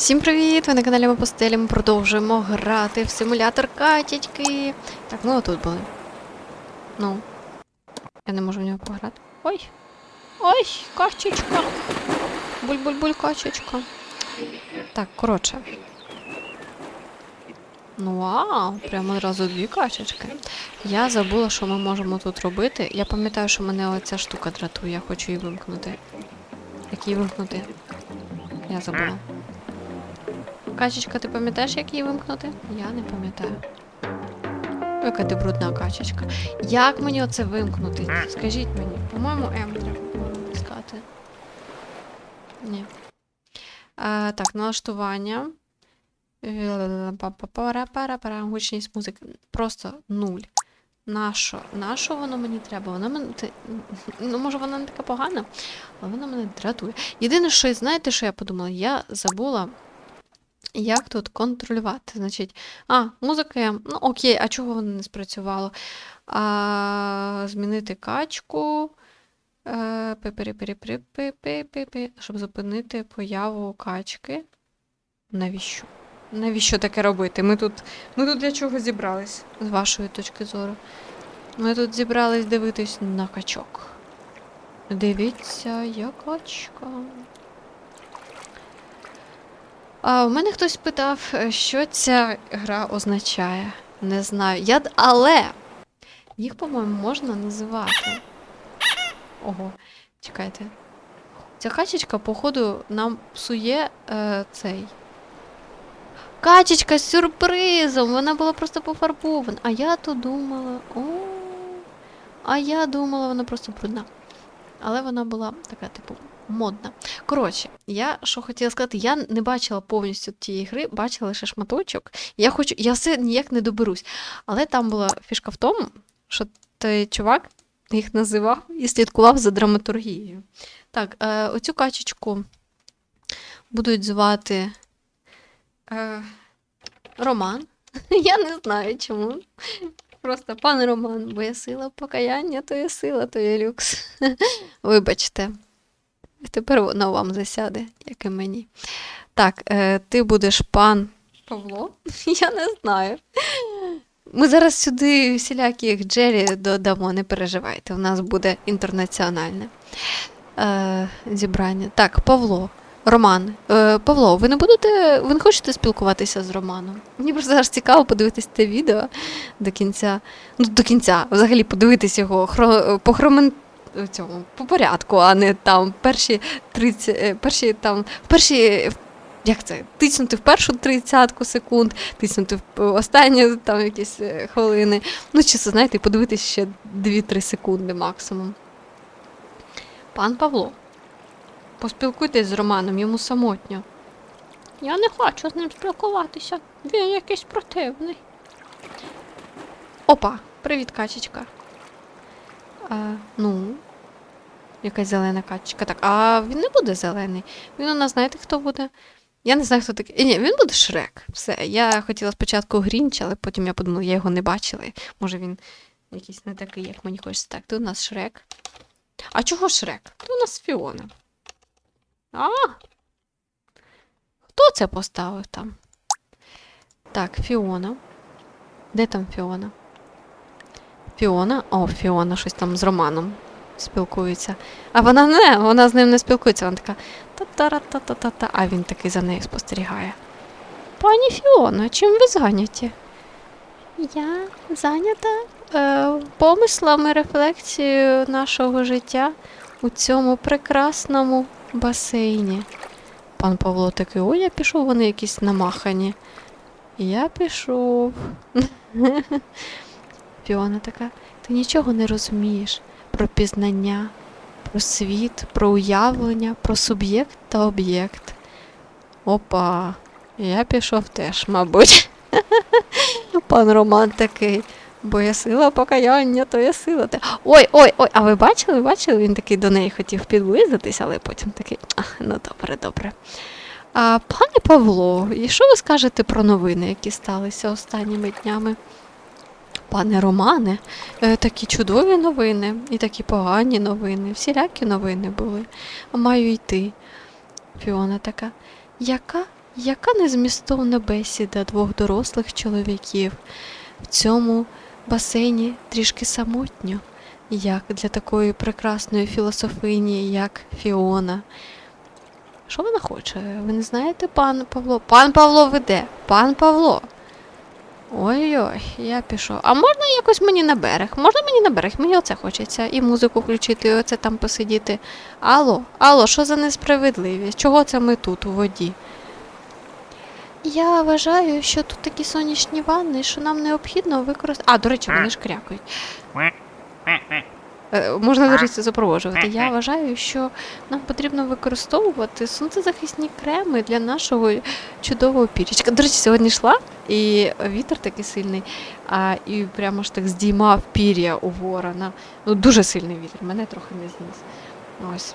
Всім привіт! Ви на каналі Ми Постелі. Ми продовжуємо грати в симулятор катячки. Так, ми отут були. Ну. Я не можу в нього пограти. Ой! Ой, качечка! Буль-буль-буль, качечка. Так, коротше. Ну вау, прямо одразу дві качечки. Я забула, що ми можемо тут робити. Я пам'ятаю, що мене оця штука дратує, я хочу її вимкнути. Як її вимкнути? Я забула. Качечка, ти пам'ятаєш, як її вимкнути? Я не пам'ятаю. Яка ти брудна качечка. Як мені оце вимкнути? Скажіть мені. По-моєму, М треба було натискати. Ні. А, так, налаштування. Гучність музики. Просто нуль. Нащо? Нащо воно мені треба? Воно мене. ти- Ну, може, вона не така погана, але вона мене дратує. Єдине, що знаєте, що я подумала? Я забула, як тут контролювати. Значить, а, музика, ну окей, а чого воно не спрацювало? А, змінити качку. Е, щоб зупинити появу качки. Навіщо? Навіщо таке робити? Ми тут, ми тут для чого зібрались, з вашої точки зору? Ми тут зібрались дивитись на качок. Дивіться, я качка. А, у мене хтось питав, е, що ця гра означає. Не знаю. Я... Але їх, по-моєму, можна називати. Ого, чекайте. Ця качечка, походу, нам псує е, цей. Качечка з сюрпризом! Вона була просто пофарбована. А я то думала. О, а я думала, вона просто брудна. Але вона була така, типу, модна. Коротше, я що хотіла сказати, я не бачила повністю тієї гри, бачила лише шматочок. Я хочу, я все ніяк не доберусь. Але там була фішка в тому, що той чувак їх називав і слідкував за драматургією. Так, е, оцю качечку будуть звати е, Роман. Я не знаю чому. Просто пан Роман, бо є сила покаяння, то є сила, то є люкс. Вибачте. Тепер воно вам засяде, як і мені. Так, е, ти будеш пан Павло? Я не знаю. Ми зараз сюди всіляких Джері додамо, не переживайте. У нас буде інтернаціональне е, зібрання. Так, Павло. Роман, е, Павло, ви не будете, ви не хочете спілкуватися з Романом? Мені просто зараз цікаво подивитись те відео до кінця. Ну, до кінця, взагалі подивитись його хро, по хромен, цьому, по порядку, а не там перші 30, е, перші там, перші, як це, тиснути в першу тридцятку секунд, тиснути в останні там якісь е, хвилини. Ну, чисто, знаєте, подивитись ще 2-3 секунди максимум. Пан Павло, поспілкуйтесь з Романом, йому самотньо. Я не хочу з ним спілкуватися. Він якийсь противний. Опа, привіт, качечка. А, ну, якась зелена качечка. Так, а він не буде зелений. Він у нас, знаєте, хто буде? Я не знаю, хто такий. Ні, він буде Шрек. Все. Я хотіла спочатку Грінч, але потім я подумала, я його не бачила. Може він якийсь не такий, як мені хочеться. Так, ти у нас Шрек. А чого Шрек? Ти у нас Фіона. А! Хто це поставив там? Так, Фіона. Де там Фіона? Фіона? О, Фіона щось там з Романом спілкується. А вона не, вона з ним не спілкується. Вона така та-та-ра-та-та-та-та. А він такий за нею спостерігає. Пані Фіона, чим ви зайняті? Я зайнята е, помислами, рефлексією нашого життя у цьому прекрасному басейні. Пан Павло такий, ой, я пішов, вони якісь намахані. Я пішов. Фіона така, ти нічого не розумієш про пізнання, про світ, про уявлення, про суб'єкт та об'єкт. Опа, я пішов теж, мабуть. Пан Роман такий. Бо є сила покаяння, то є сила. Ой, ой, ой, а ви бачили? Бачили? Він такий до неї хотів підблизитись, але потім такий, а, ну добре, добре. А, пане Павло, і що ви скажете про новини, які сталися останніми днями? Пане Романе, е, такі чудові новини і такі погані новини, всілякі новини були. Маю йти. Фіона така. Яка Яка незмістовна бесіда двох дорослих чоловіків в цьому басейні трішки самотньо, як для такої прекрасної філософині, як Фіона. Що вона хоче? Ви не знаєте, пан Павло? Пан Павло веде. Пан Павло. Ой-ой, я пішов. А можна якось мені на берег? Можна мені на берег? Мені оце хочеться. І музику включити, і оце там посидіти. Алло, алло, що за несправедливість? Чого це ми тут у воді? Я вважаю, що тут такі сонячні ванни, що нам необхідно використати. А, до речі, вони ж крякають. Е, Можна, речі, запроводжувати. Я вважаю, що нам потрібно використовувати сонцезахисні креми для нашого чудового пірічка. До речі, сьогодні йшла, і вітер такий сильний, а, і прямо ж так здіймав пір'я у ворона. Ну, дуже сильний вітер, мене трохи не зніс. Ось.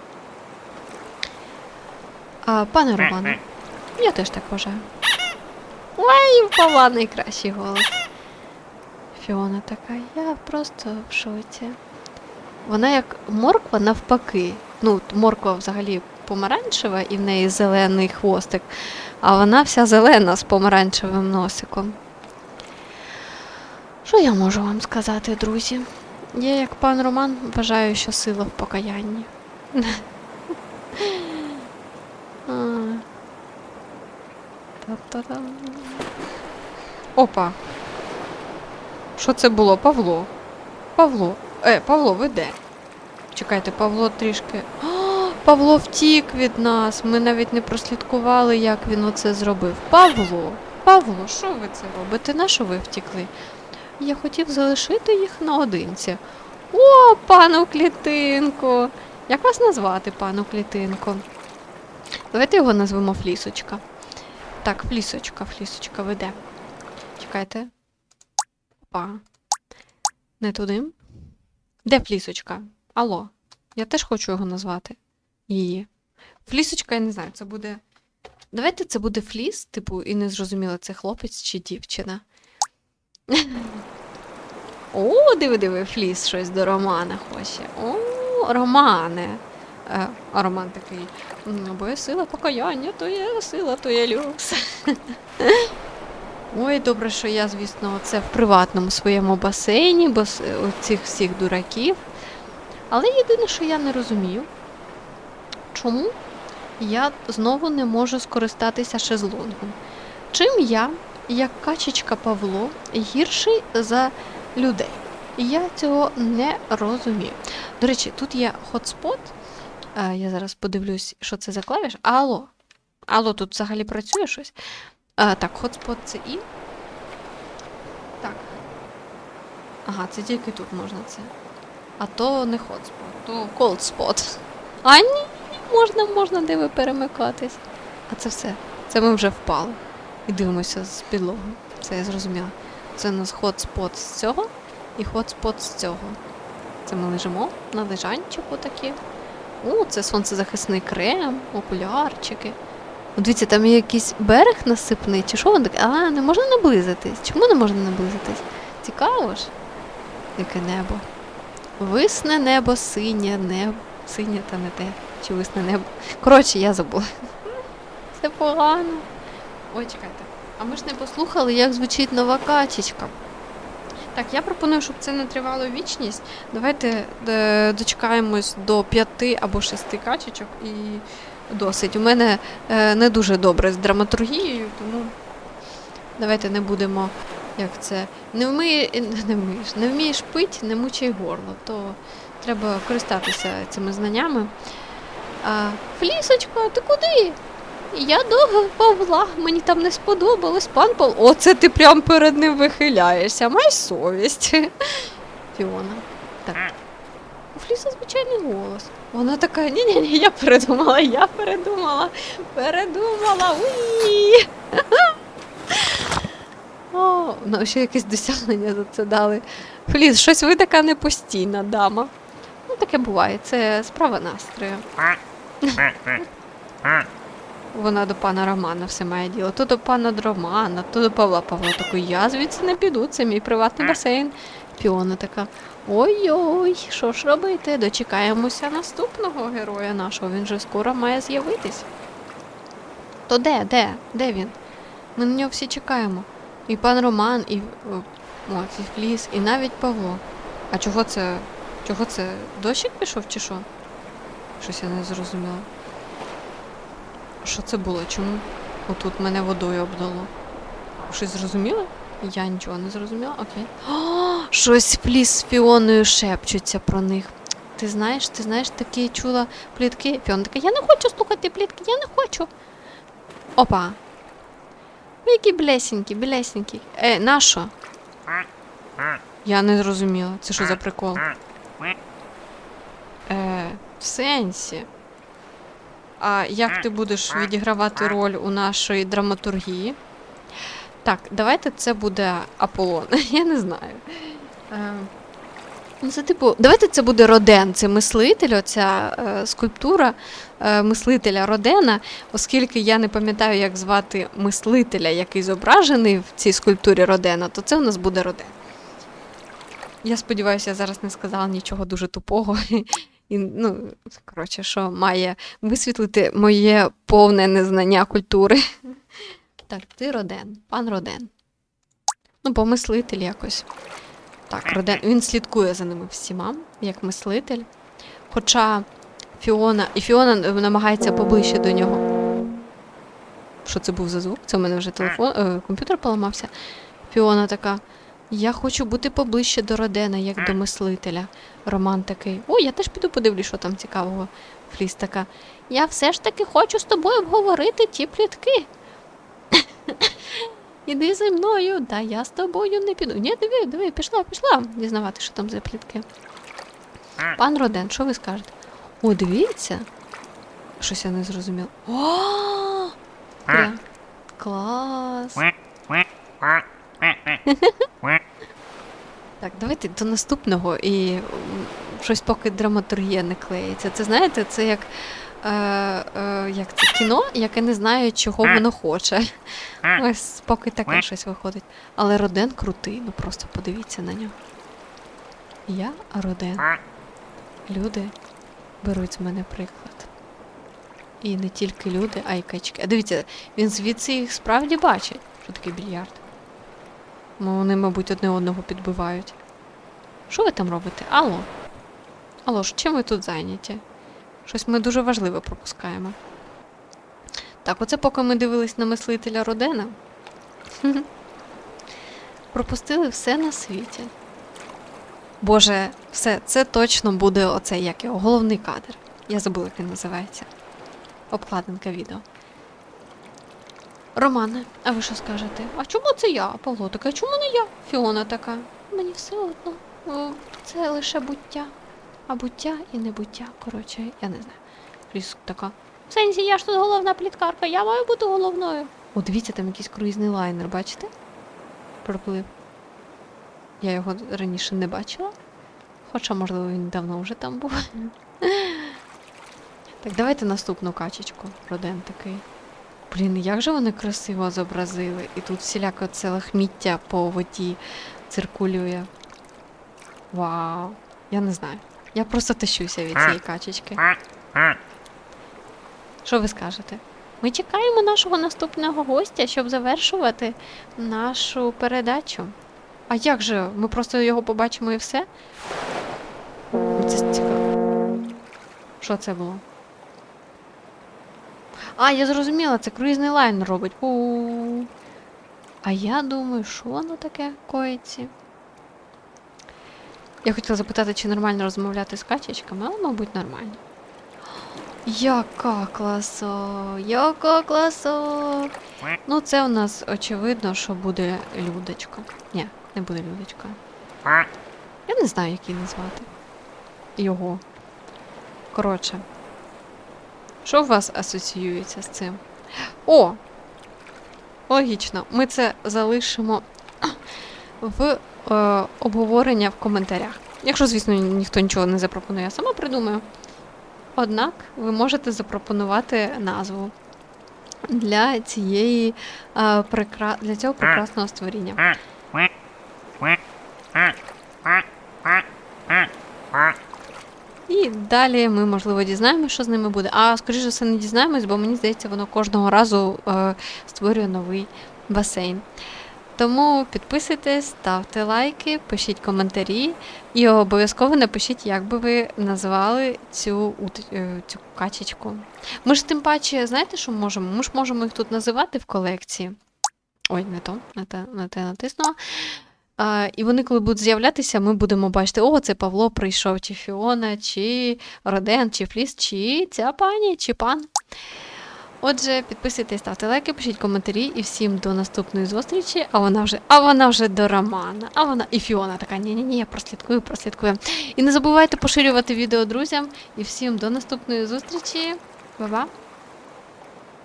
А, пане Романе, я теж так вважаю. Ой, в Павла найкращий голос. Фіона така, я просто в шоці. Вона як морква навпаки. Ну, морква взагалі помаранчева і в неї зелений хвостик, а вона вся зелена з помаранчевим носиком. Що я можу вам сказати, друзі? Я, як пан Роман, вважаю, що сила в покаянні. Опа. Що це було? Павло. Павло. Е, Павло, ви де? Чекайте, Павло трішки. О, Павло втік від нас. Ми навіть не прослідкували, як він оце зробив. Павло, Павло, що ви це робите? На що ви втікли? Я хотів залишити їх наодинці. О, пану клітинко! Як вас назвати, пану клітинко? Давайте його назвемо Флісочка. Так, Флісочка, Флісочка веде. Чекайте. Опа. Не туди. Де Флісочка? Алло. Я теж хочу його назвати. Її. Флісочка, я не знаю, це буде. Давайте це буде фліс, типу, і не зрозуміло, це хлопець чи дівчина. О, диви, диви, фліс щось до Романа хоче. О, Романе. Е, а Роман такий. Бо є сила покаяння, то є сила, то є люкс. Ой, добре, що я, звісно, це в приватному своєму басейні, бо цих всіх дураків. Але єдине, що я не розумію, чому я знову не можу скористатися шезлонгом. Чим я, як качечка Павло, гірший за людей? Я цього не розумію. До речі, тут є хотспот. Е, Я зараз подивлюсь, що це за клавіш. Алло. Алло, тут взагалі працює щось. А, так, хотспот це і. Так. Ага, це тільки тут можна це. А то не хотспот, то колдспот. А ні, можна, можна диви перемикатись. А це все. Це ми вже впали. І дивимося з підлоги. Це я зрозуміла. Це у нас хотспот з цього і хотспот з цього. Це ми лежимо на лежанчику такі. О, це сонцезахисний крем, окулярчики. Дивіться, там є якийсь берег насипний, чи що він такий? А, не можна наблизитись. Чому не можна наблизитись? Цікаво ж. Яке небо. Висне небо, синє небо. Синє та не те. Чи висне небо. Коротше, я забула. Це погано. Ой, чекайте. А ми ж не послухали, як звучить нова качечка. Так, я пропоную, щоб це не тривало вічність. Давайте е, дочекаємось до п'яти або шести качечок і досить. У мене е, не дуже добре з драматургією, тому давайте не будемо, як це. Не вміє, не вмієш, не вмієш пить, не мучай горло, то треба користатися цими знаннями. А, Флісочко, ти куди? Я до Павла, мені там не сподобалось, пан Павло. Оце ти прям перед ним вихиляєшся, май совість. Фіона. Так. У Фліса звичайний голос. Вона така, ні-ні-ні, я передумала, я передумала, передумала. Уї! О, ну ще якесь досягнення за це дали. Фліс, щось ви така непостійна дама. Ну, таке буває, це справа настрою. Вона до пана Романа все має діло. То до пана Романа, то до Павла Павла такий, я звідси не піду, це мій приватний басейн. Фіона така. Ой-ой, що ж робити? Дочекаємося наступного героя нашого. Він же скоро має з'явитись. То де, де? Де він? Ми на нього всі чекаємо. І пан Роман, і о, і Фліс, і навіть Павло. А чого це? Чого це? Дощик пішов чи що? Щось я не зрозуміла. Що це було? Чому отут мене водою обдало? Щось зрозуміли? Я нічого не зрозуміла, окей. О, щось Фліс з Фіоною шепчуться про них. Ти знаєш, ти знаєш, такі чула плітки. Фіона така, я не хочу слухати плітки, я не хочу. Опа. Ви які блесенькі, блесенькі. Е, на що? Я не зрозуміла. Це що за прикол? Е, в сенсі. А як ти будеш відігравати роль у нашій драматургії? Так, давайте це буде Аполлон. Я не знаю. Е, ну, це типу, давайте це буде Роден, це мислитель, оця е, скульптура е, мислителя Родена, оскільки я не пам'ятаю, як звати мислителя, який зображений в цій скульптурі Родена, то це у нас буде Роден. Я сподіваюся, я зараз не сказала нічого дуже тупого. І, ну, коротше, що має висвітлити моє повне незнання культури. Так, ти Роден, пан Роден. Ну, бо мислитель якось. Так, Роден, він слідкує за ними всіма, як мислитель. Хоча Фіона. І Фіона намагається поближче до нього. Що це був за звук? Це в мене вже телефон, е, комп'ютер поламався. Фіона така. Я хочу бути поближче до Родена, як до мислителя. Роман такий. О, я теж піду подивлюсь, що там цікавого. Фліс така. Я все ж таки хочу з тобою обговорити ті плітки. Іди зі мною, да я з тобою не піду. Ні, диви, диви, пішла, пішла дізнавати, що там за плітки. Пан Роден, що ви скажете? О, дивіться. Щось я не зрозуміла. О! Пря. Клас. Так, давайте до наступного і щось поки драматургія не клеїться. Це знаєте, це як, е, е, як це кіно, яке не знає, чого воно хоче. Ось поки таке щось виходить. Але Роден крутий, ну просто подивіться на нього. Я Роден. Люди беруть з мене приклад. І не тільки люди, а й качки. А дивіться, він звідси їх справді бачить, що таке більярд. Ну, вони, мабуть, одне одного підбивають. Що ви там робите? Алло? Алло, ж чим ви тут зайняті? Щось ми дуже важливе пропускаємо. Так, оце поки ми дивились на мислителя Родена. Пропустили все на світі. Боже, все, це точно буде оцей як його, головний кадр. Я забула, як він називається. Обкладинка відео. Романе, а ви що скажете? А чому це я? Павло така, а чому не я? Фіона така. Мені все одно. Це лише буття. А буття і небуття. Коротше, я не знаю. Фріс така. В сенсі, я ж тут головна пліткарка, я маю бути головною. О, дивіться, там якийсь круїзний лайнер, бачите? Проплив. Я його раніше не бачила. Хоча, можливо, він давно вже там був. Так, давайте наступну качечку. Роден такий. Блін, як же вони красиво зобразили. І тут всіляко це лахміття по воді циркулює. Вау. Я не знаю. Я просто тащуся від цієї качечки. Що ви скажете? Ми чекаємо нашого наступного гостя, щоб завершувати нашу передачу. А як же? Ми просто його побачимо і все? Це цікаво. Що це було? А, я зрозуміла, це круїзний лайн робить. У. А я думаю, що воно таке коїться? Я хотіла запитати, чи нормально розмовляти з качечками, але, мабуть, нормально. Яка класа! Яка класа! Ну, це у нас очевидно, що буде Людочка. Ні, не буде Людочка. Я не знаю, як її назвати. Його. Коротше. Що у вас асоціюється з цим? О! Логічно. Ми це залишимо в е, обговорення в коментарях. Якщо, звісно, ніхто нічого не запропонує, я сама придумаю. Однак ви можете запропонувати назву для цієї е, прекра... для цього прекрасного створіння. І далі ми, можливо, дізнаємося, що з ними буде. А скоріше все, не дізнаємось, бо мені здається, воно кожного разу е, створює новий басейн. Тому підписуйтесь, ставте лайки, пишіть коментарі і обов'язково напишіть, як би ви назвали цю, е, цю качечку. Ми ж тим паче, знаєте, що можемо? Ми ж можемо їх тут називати в колекції. Ой, не то, не те, не те натиснула. А, і вони, коли будуть з'являтися, ми будемо бачити, о, це Павло прийшов, чи Фіона, чи Роден, чи Фліс, чи ця пані, чи пан. Отже, підписуйтесь, ставте лайки, пишіть коментарі і всім до наступної зустрічі. А вона вже, а вона вже до Романа. А вона і Фіона така, ні-ні-ні, я прослідкую, прослідкую. І не забувайте поширювати відео друзям. І всім до наступної зустрічі. Ба-ба.